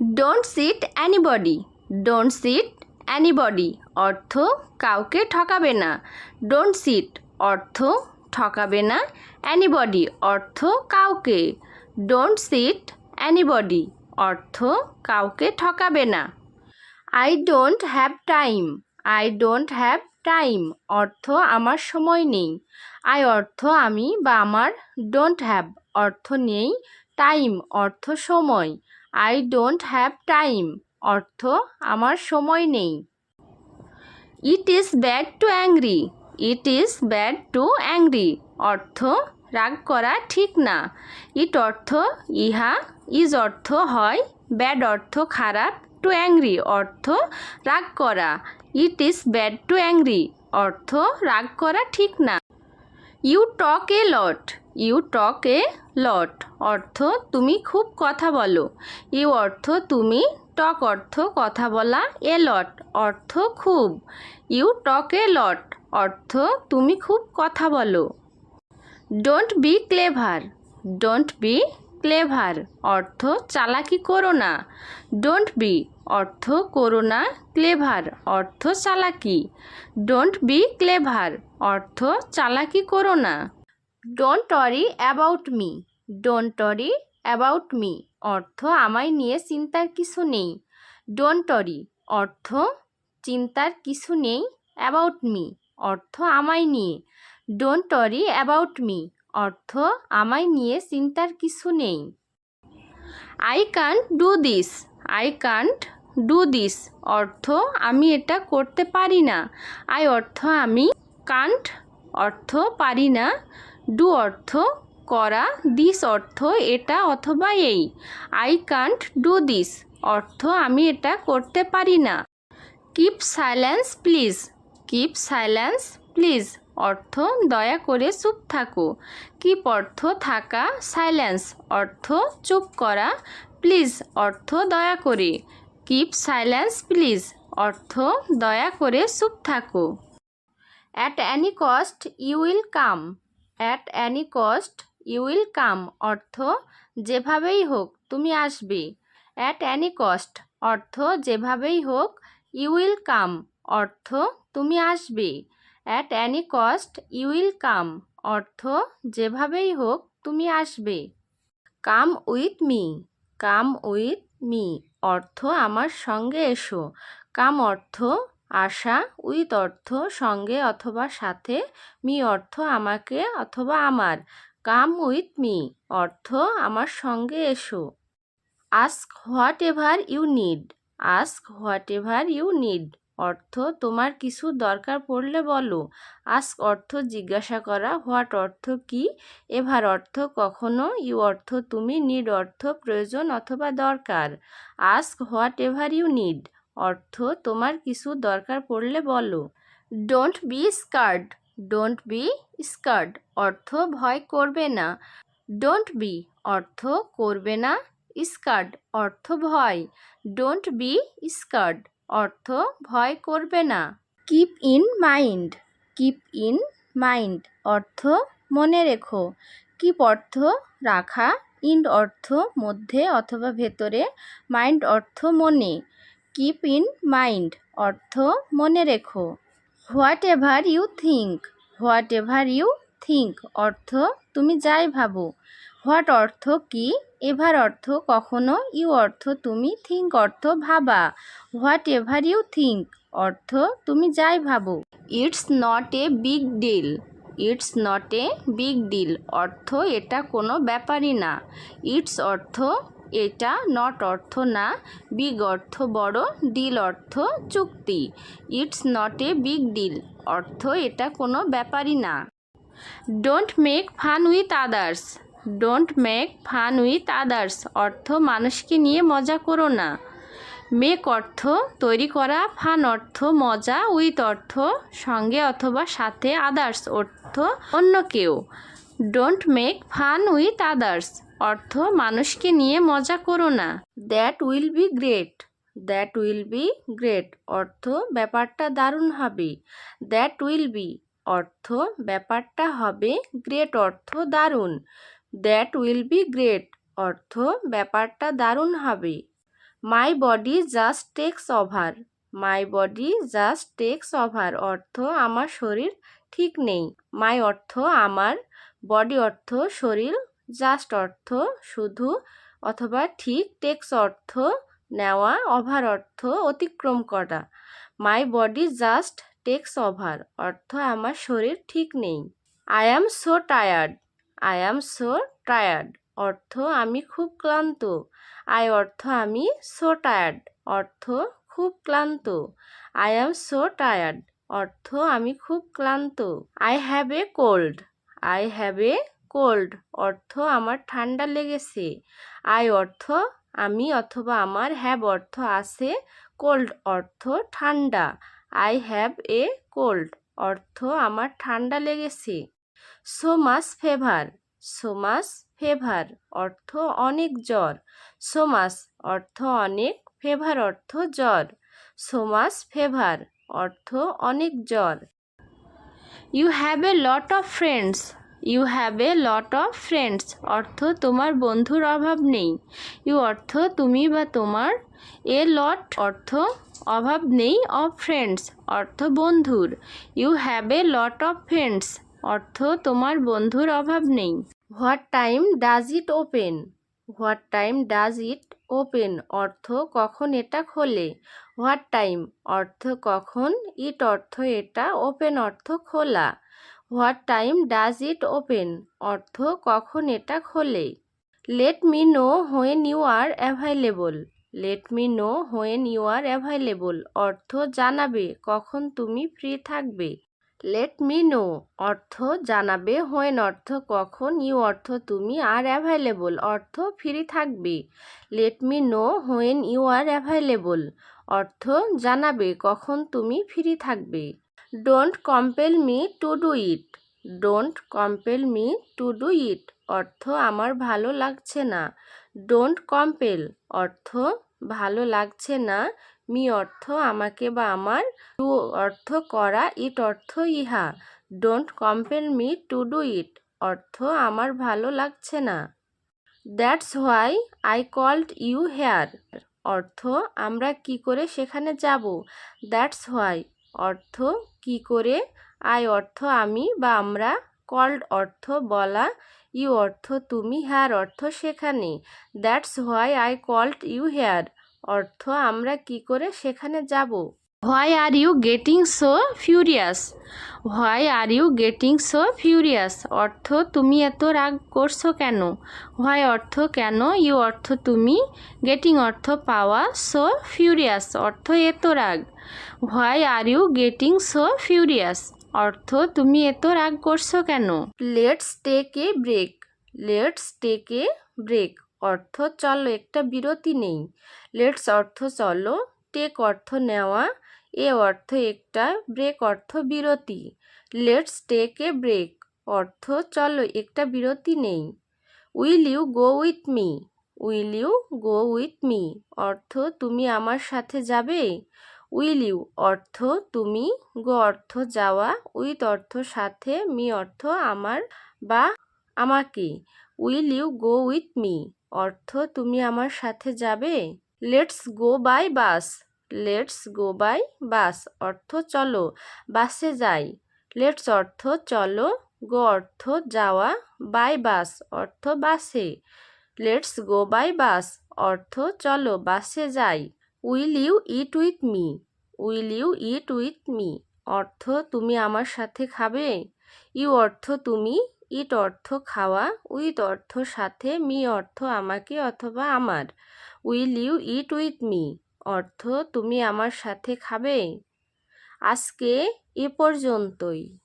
Don't cheat anybody don't cheat anybody অর্থ কাউকে ঠকাবে না। ডোন্ট সিট অর্থ ঠকাবে না অ্যানিবডি অর্থ কাউকে। ডোন্ট সিট অ্যানিবডি অর্থ কাউকে ঠকাবে না। I don't have time I don't have time অর্থ আমার সময় নেই। আই অর্থ আমি বা আমার ডোন্ট হ্যাভ অর্থ নেই টাইম অর্থ সময়। আই ডোন্ট হ্যাভ টাইম অর্থ আমার সময় নেই। It is bad to angry it is bad to angry অর্থ রাগ করা ঠিক না। ইট অর্থ ইহা ইজ অর্থ হয় ব্যাড অর্থ খারাপ টু অ্যাংরি অর্থ রাগ করা। It is bad to angry অর্থ রাগ করা ঠিক না। You talk a lot you talk a lot. অর্থ, তুমি খুব কথা বলো। ইউ অর্থ, তুমি টক অর্থ, কথা বলা এ লট। অর্থ, খুব। You talk a lot. অর্থ, তুমি খুব কথা বলো। Don't be clever. Don't be clever. অর্থ, চালাকি করো না। Don't be. অর্থ, করো না। ক্লেভার। অর্থ, চালাকি। Don't be clever. অর্থ, চালাকি করো না। Don't worry about me don't worry about me অর্থ আমায় নিয়ে চিন্তার কিছু নেই। ডোন্ট অরি অর্থ চিন্তার কিছু নেই অ্যাবাউট মি অর্থ আমায় নিয়ে। ডোন্ট অরি অ্যাবাউট মি অর্থ আমায় নিয়ে চিন্তার কিছু নেই। I can't do this I can't do this অর্থ আমি এটা করতে পারি না। আই অর্থ আমি কান্ট অর্থ পারি না। ডু অর্থ করা, দিস অর্থ এটা অথবা এই। আই কান্ট ডু দিস অর্থ আমি এটা করতে পারি না। Keep silence please keep silence please অর্থ দয়া করে চুপ থাকো। কিপ অর্থ থাকা সাইলেন্স অর্থ চুপ করা প্লিজ অর্থ দয়া করে। কিপ সাইলেন্স প্লিজ অর্থ দয়া করে চুপ থাকো। At any cost you will come at any cost you will come অর্থ যেভাবেই হোক, তুমি আসবে। অ্যাট অ্যানি কস্ট অর্থ যেভাবেই হোক ইউ উইল কাম অর্থ তুমি আসবে। At any cost you will come অর্থ যেভাবেই হোক, তুমি আসবে। Come with me come with me অর্থ আমার সঙ্গে এসো। কাম অর্থ আসা উইথ অর্থ, সঙ্গে অথবা সাথে, মি অর্থ আমাকে অথবা আমার। কাম উইথ মি, অর্থ আমার সঙ্গে এসো। Ask whatever you need. Ask whatever you need. অর্থ, তোমার কিছু দরকার পড়লে বলো। আস্ক অর্থ, জিজ্ঞাসা করা। হোয়াট অর্থ, কি? এভার অর্থ, কখনো। ইউ অর্থ, তুমি। নিড অর্থ, প্রয়োজন অথবা দরকার। Ask whatever you need. অর্থ তোমার কিছু দরকার পড়লে বলো। Don't be scared don't be scared অর্থ ভয় করবে না। ডোন্ট বি অর্থ করবে না। স্কার্ড অর্থ ভয়। ডোন্ট বি স্কার্ড অর্থ ভয় করবে না। Keep in mind keep in mind অর্থ মনে রেখো। কিপ অর্থ রাখা ইন অর্থ মধ্যে অথবা ভেতরে মাইন্ড অর্থ মনে। কিপ ইন মাইন্ড অর্থ মনে রেখো। Whatever you think whatever you think অর্থ তুমি যাই ভাবো। হোয়াট অর্থ কি? এভার অর্থ কখনো ইউ অর্থ তুমি থিঙ্ক অর্থ ভাবা। হোয়াট এভার ইউ থিঙ্ক অর্থ তুমি যাই ভাবো। It's not a big deal it's not a big deal অর্থ এটা কোনো ব্যাপারই না। ইটস অর্থ এটা নট অর্থ না বিগ অর্থ বড় ডিল অর্থ চুক্তি। It's not a big deal অর্থ এটা কোনো ব্যাপারই না। Don't make fun with others don't make fun with others অর্থ মানুষকে নিয়ে মজা করো না। মেক অর্থ তৈরি করা ফান অর্থ মজা উইথ অর্থ সঙ্গে অথবা সাথে আদার্স অর্থ অন্য কেউ। Don't make fun with others অর্থ, মানুষকে নিয়ে মজা করো না। That will be great that will be great অর্থ, ব্যাপারটা দারুণ হবে। দ্যাট উইল বি অর্থ, ব্যাপারটা হবে গ্রেট অর্থ, দারুণ। দ্যাট উইল বি গ্রেট অর্থ, ব্যাপারটা দারুণ হবে। My body just takes over my body just takes over অর্থ, আমার শরীর ঠিক নেই। মাই অর্থ, আমার বডি অর্থ শরীর, জাস্ট অর্থ শুধু, অথবা ঠিক টেক্স অর্থ নেওয়া, ওভার অর্থ অতিক্রম করা। My body just takes over, অর্থ আমার শরীর ঠিক নেই। I am so tired. I am so tired, অর্থ আমি খুব ক্লান্ত। আই অর্থ আমি সো টায়ার্ড, অর্থ খুব ক্লান্ত। আই অ্যাম সো টায়ার্ড, অর্থ আমি খুব ক্লান্ত। I have a cold. I have a cold অর্থ আমার ঠান্ডা লেগেছে। আই অর্থ আমি অথবা আমার হ্যাভ অর্থ আছে কোল্ড অর্থ ঠান্ডা। আই হ্যাভ এ কোল্ড অর্থ আমার ঠান্ডা লেগেছে। So much fever so much fever অর্থ অনেক জ্বর। সো মাস অর্থ অনেক ফেভার অর্থ জ্বর। সো মাস ফেভার অর্থ অনেক জ্বর। You have a lot of friends you have a lot of friends অর্থ তোমার বন্ধুর অভাব নেই। ইউ অর্থ তুমি বা তোমার এ লট অর্থ অভাব নেই অফ ফ্রেন্ডস অর্থ বন্ধুর। You have a lot of friends অর্থ তোমার বন্ধুর অভাব নেই। What time does it open what time does it open? অর্থ কখন এটা খোলে? What time? অর্থ কখন? ইট অর্থ এটা ওপেন? অর্থ খোলা। What time does it open? অর্থ কখন এটা খোলে? Let me know when you are available. Let me know when you are available. অর্থ জানাবে কখন তুমি ফ্রি থাকবে। লেট মি নো অর্থ জানাবে হোয়েন অর্থ কখন? ইউ অর্থ তুমি আর অ্যাভাইলেবল অর্থ ফ্রি থাকবে। Let me know when you are available অর্থ জানাবে কখন তুমি ফ্রি থাকবে। Don't compel me to do it don't compel me to do it অর্থ আমার ভালো লাগছে না। ডোন্ট কম্পেল অর্থ ভালো লাগছে না। মি অর্থ আমাকে বা আমার, টু অর্থ করা, ইট অর্থ ইহা। Don't compel me to do it, অর্থ আমার ভালো লাগছে না। That's why I called you here. অর্থ, আমরা কি করে সেখানে যাব? That's why. অর্থ, কি করে? আই অর্থ আমি বা আমরা। কল্ড অর্থ বলা, ইউ অর্থ তুমি, হেয়ার অর্থ সেখানে। That's why I called you here. অর্থ আমরা কি করে সেখানে যাব? Why are you getting so furious why are you getting so furious অর্থ তুমি এত রাগ করছ কেন? হোয়াই অর্থ কেন? ইউ অর্থ তুমি গেটিং অর্থ পাওয়া সো ফিউরিয়াস অর্থ এত রাগ। Why are you getting so furious অর্থ তুমি এত রাগ করছ কেন? Let's take a break let's take a break অর্থ চলো, একটা বিরতি নেই। লেটস অর্থ চলো, টেক অর্থ নেওয়া, এ অর্থ একটা ব্রেক, অর্থ বিরতি। লেটস টেক এ ব্রেক, অর্থ চলো, একটা বিরতি নেই। Will you go with me? Will you go with me? অর্থ তুমি আমার সাথে যাবে? উইল ইউ, অর্থ তুমি গো অর্থ যাওয়া, উইথ অর্থ সাথে, মি অর্থ আমার বা আমাকে। Will you go with me? অর্থ, তুমি আমার সাথে যাবে? Let's go by bus. Let's go by bus. অর্থ, চলো। বাসে যাই। লেটস অর্থ, চলো। গো অর্থ, যাওয়া। By bus. অর্থ, বাসে। Let's go by bus. অর্থ, চলো। বাসে যাই। Will you eat with me? Will you eat with me? অর্থ, তুমি আমার সাথে খাবে? ইউ অর্থ, তুমি ইট অর্থ খাওয়া, উইথ অর্থ সাথে, মি অর্থ আমাকে অথবা আমার। Will you eat with me? অর্থ, তুমি আমার সাথে খাবে? আজকে এ পর্যন্তই।